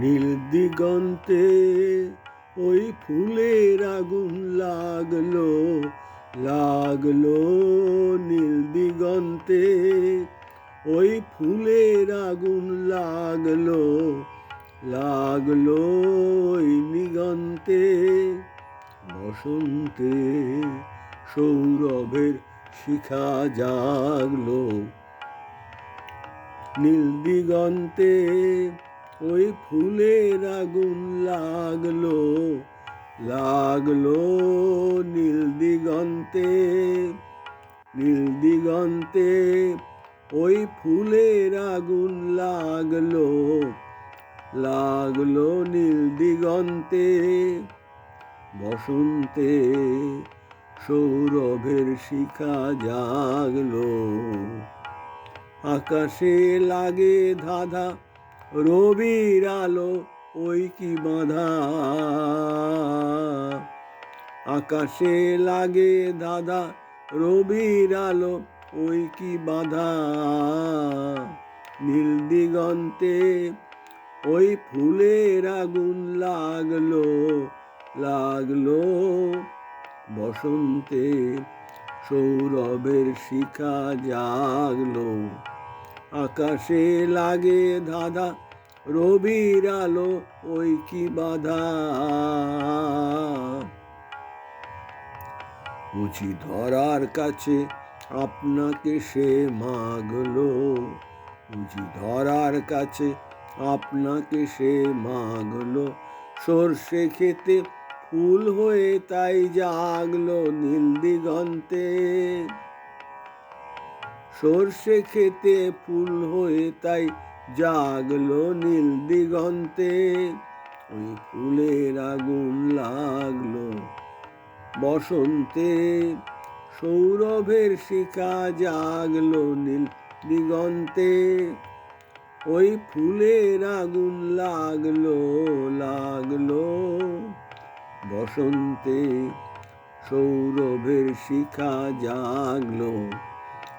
নীল দিগন্তে ওই ফুলের আগুন লাগল লাগল নীল দিগন্তে। ওই ফুলের আগুন লাগল লাগল ওই নিগন্তে। বসন্তে সৌরভের শিখা জাগলো, নীল দিগন্তে ওই ফুলের আগুন লাগল লাগল নীল দিগন্তে নীল দিগন্তে। ওই ফুলের আগুন লাগল লাগল নীল দিগন্তে। বসন্তে সৌরভের শিখা জাগলো, আকাশে লাগে ধাঁধা রবির আলো ওই কি বাঁধা। আকাশে লাগে দাদা, রবির আলো ওই কি বাঁধা। নীল দিগন্তে ওই ফুলের আগুন লাগল লাগল বসন্তে, সৌরভের শিখা জাগলো। আকাশে লাগে ধাঁধা, রবির আলো ওই কি বাধা? বুঝি ধরার কাছে আপনাকে সে মাগলো। বুঝি ধরার কাছে আপনাকে সে মাগলো। সর্ষে খেতে ফুল হয়ে তাই জাগলো নীল দিগন্তে। সর্ষে খেতে ফুল হয়ে তাই জাগলো নীল দিগন্তে। ওই ফুলের আগুন লাগল বসন্তে। সৌরভের শিখা জাগলো নীল দিগন্তে। ওই ফুলের আগুন লাগল লাগল বসন্তে। সৌরভের শিখা জাগলো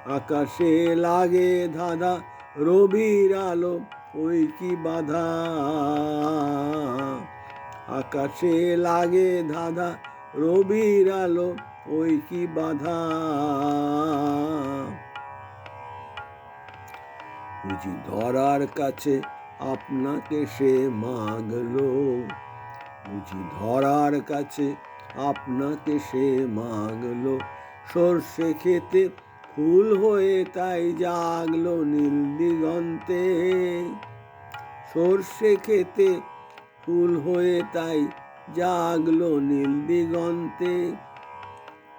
আকাশে লাগে ধাঁধা, রবির আলো, ওই কি বাধা? আকাশে লাগে ধাঁধা, রবির আলো, ওই কি বাধা? বুঝি ধরার কাছে আপনাকে সে মাগলো। বুঝি ধরার কাছে আপনাকে সে মাগলো। সর্ষে খেতে ফুল হয়ে তাই জাগলো নীল দিগন্তে। সর্ষে খেতে ফুল হয়ে তাই জাগলো নীল দিগন্তে।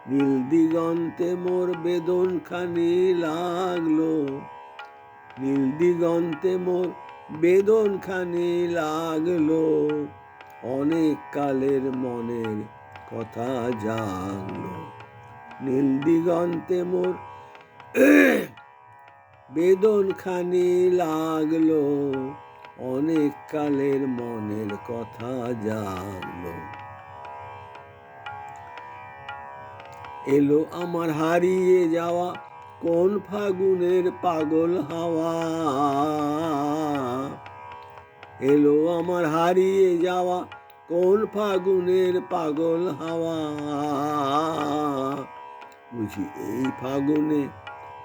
নীল দিগন্তে মোর বেদন খানি লাগল। নীল দিগন্তে মোর বেদন খানি লাগল। অনেক কালের মনের কথা জাগলো। নীল দিগন্তে মোর বেদন খানি লাগল, অনেক কালের মনের কথা জাগলো এলো আমার হারিয়ে যাওয়া কোন ফাগুনের পাগল হাওয়া। এলো আমার হারিয়ে যাওয়া কোন ফাগুনের পাগল হাওয়া। বুঝি এই ফাগুনে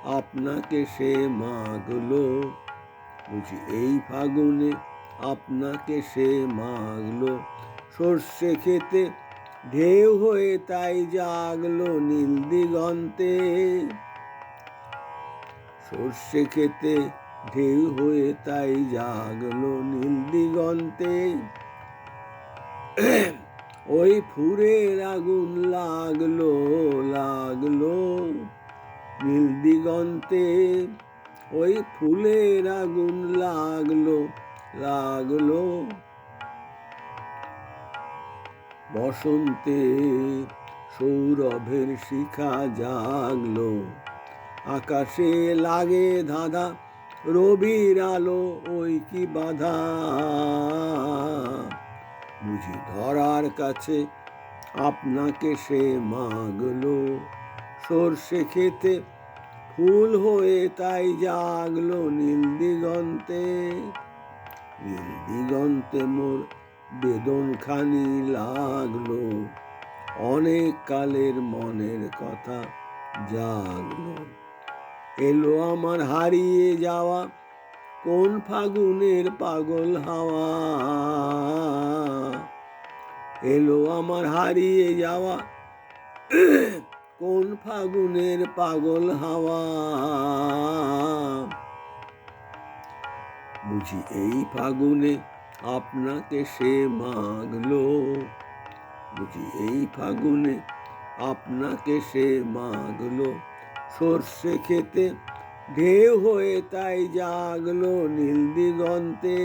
আপনাকে সে মাগলো। বুঝি এই ফাগুনে আপনাকে সে মাগলো। সর্ষে খেতে ঢেউ হয়ে তাই জাগলো নীল দিগন্তে। সর্ষে খেতে ঢেউ হয়ে তাই জাগলো নীল দিগন্তে। ওই ফুরের আগুন লাগল লাগল নীল দিগন্তে। ওই ফুলের আগুন লাগল লাগল। বসন্তে সৌরভের শিখা জাগলো। আকাশে লাগে ধাঁধা, রবির আলো, ওই কি বাধা? বুঝি ধরার কাছে আপনাকে সে মাগলো। সর্ষে খেতে ফুল হয়ে তাই জাগলো নীল দিগন্তে নীল দিগন্তে মোর বেদন খানি লাগল। অনেক কালের মনের কথা জাগলো। এলো আমার হারিয়ে যাওয়া কোন ফাগুনের পাগল হাওয়া। এলো আমার হারিয়ে যাওয়া কোন ফাগুনের পাগল হাওয়া? বুঝি এই ফাগুনে আপনাকে সে মাগলো। বুঝি এই ফাগুনে আপনাকে সে মাগলো। সর্ষে খেতে ঢেউ হয়ে তাই জাগলো নীল দিগন্তে।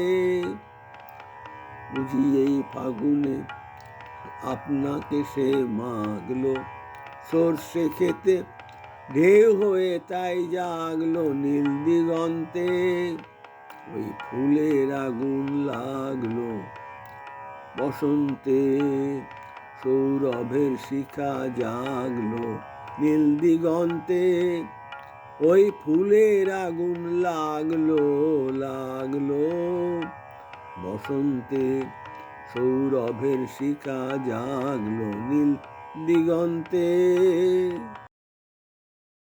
বুঝি এই ফাগুনে আপনাকে সে মাগলো। সর্ষে খেতে ঢেউ হয়ে তাই জাগলো নীল দিগন্তে। ওই ফুলের আগুন লাগল বসন্তে, সৌরভের শিখা জাগলো নীল দিগন্তে। ওই ফুলের আগুন লাগল লাগল বসন্তে, সৌরভের শিখা জাগলো নীল দিগন্তে